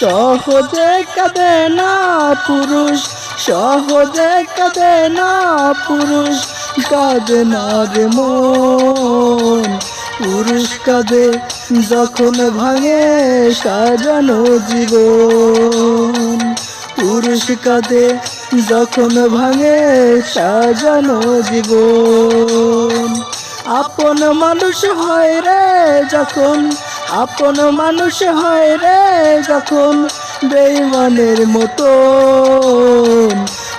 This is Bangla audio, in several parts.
সহজে কাঁদে না পুরুষ, সহজে কাঁদে না পুরুষ, কাঁদে না রে মন। পুরুষ কাঁদে যখন ভাঙে সাজানো জীবন। পুরুষ কাঁদে যখন ভাঙে সাজানো জীবন। আপন মানুষ হয় রে যখন আপন মানুষ হয় রে যখন বেইমানের মতো।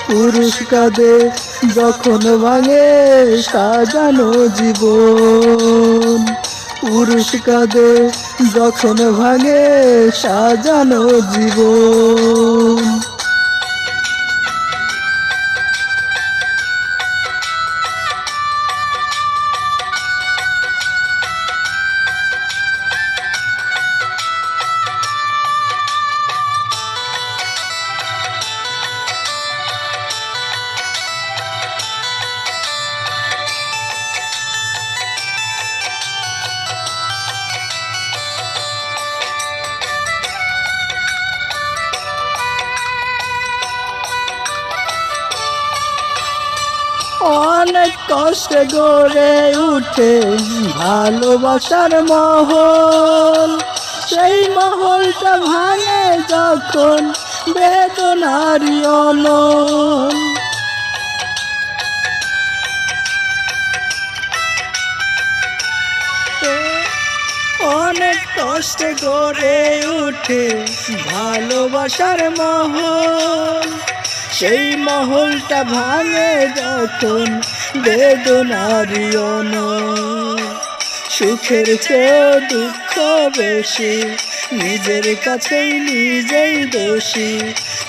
পুরুষ কাঁদে যখন ভাঙে সাজানো জীবন। পুরুষ কাঁদে যখন ভাঙে সাজানো জীবন। অনেক কষ্টে গড়ে উঠে ভালোবাসার মহল। সেই মহলটা ভাঙে যখন বেদনারি অনল। অনেক কষ্টে গড়ে উঠে ভালোবাসার মহল। সেই মহলটা ভাঙে যখন বেদনারি। সুখের চেয়ে দুঃখ বেশি, নিজের কাছেই নিজেই দোষী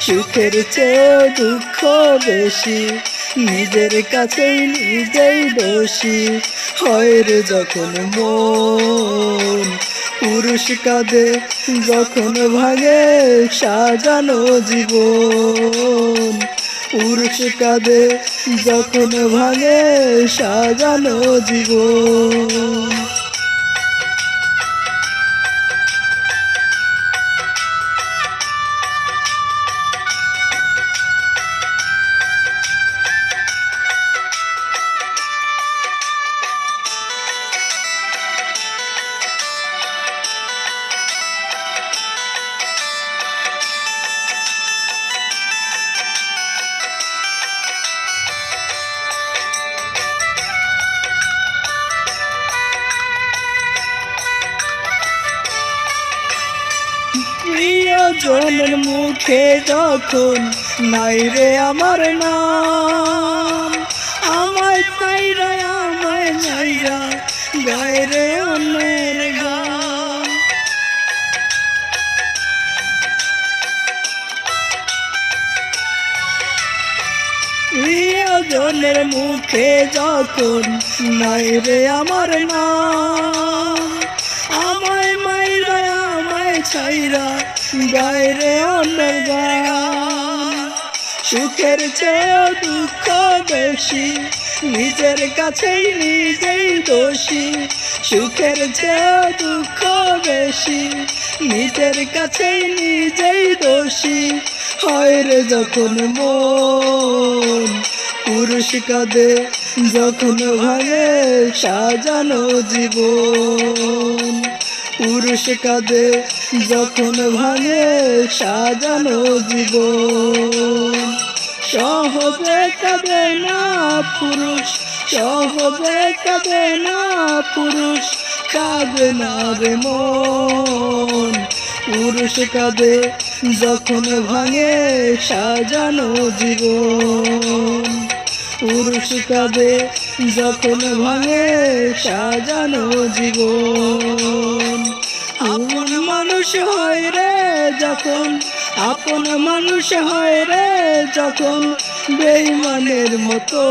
সুখের চেয়ে দুঃখ বেশি, নিজের কাছেই নিজেই দোষী হয় রে যখন মন পুরুষ কাঁদে যখন ভাঙে সাজানো জীবন। পুরুষ কাঁদে যখন ভাঙে সাজানো জীবন। প্রিয়জনের মুখে যখন নাই রে আমার নাম, আমায় পাইরা আমায় নাইরা গায় রে অন্যের প্রিয়জনের মুখে যখন নাই রে আমার নাম ছাইরা গায় রে অন্যের গান। সুখের চেয়ে দুঃখ বেশি, নিজের কাছেই নিজেই দোষী। সুখের চেয়ে দুঃখ বেশি, নিজের কাছেই নিজেই দোষী। হয় রে যখন মন, পুরুষ কাঁদে, যখন ভাঙে সাজানো জীবন। পুরুষ কাঁদে যখন ভাঙে সাজানো জীবন। সহজে কাঁদে না পুরুষ, সহজে কাঁদে না পুরুষ, কাঁদে না রে মন। পুরুষ কাঁদে যখন ভাঙে সাজানো জীবন। পুরুষ কাঁদে যখন ভাঙে সাজানো জীবন, আপন মানুষ হয় রে যখন, আপন মানুষ হয় রে যখন বেইমানের মতো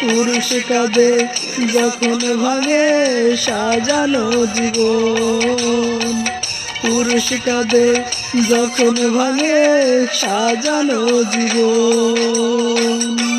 পুরুষ কাঁদে যখন ভাঙে সাজানো জীবন, পুরুষ কাঁদে যখন ভাঙে সাজানো জীবন।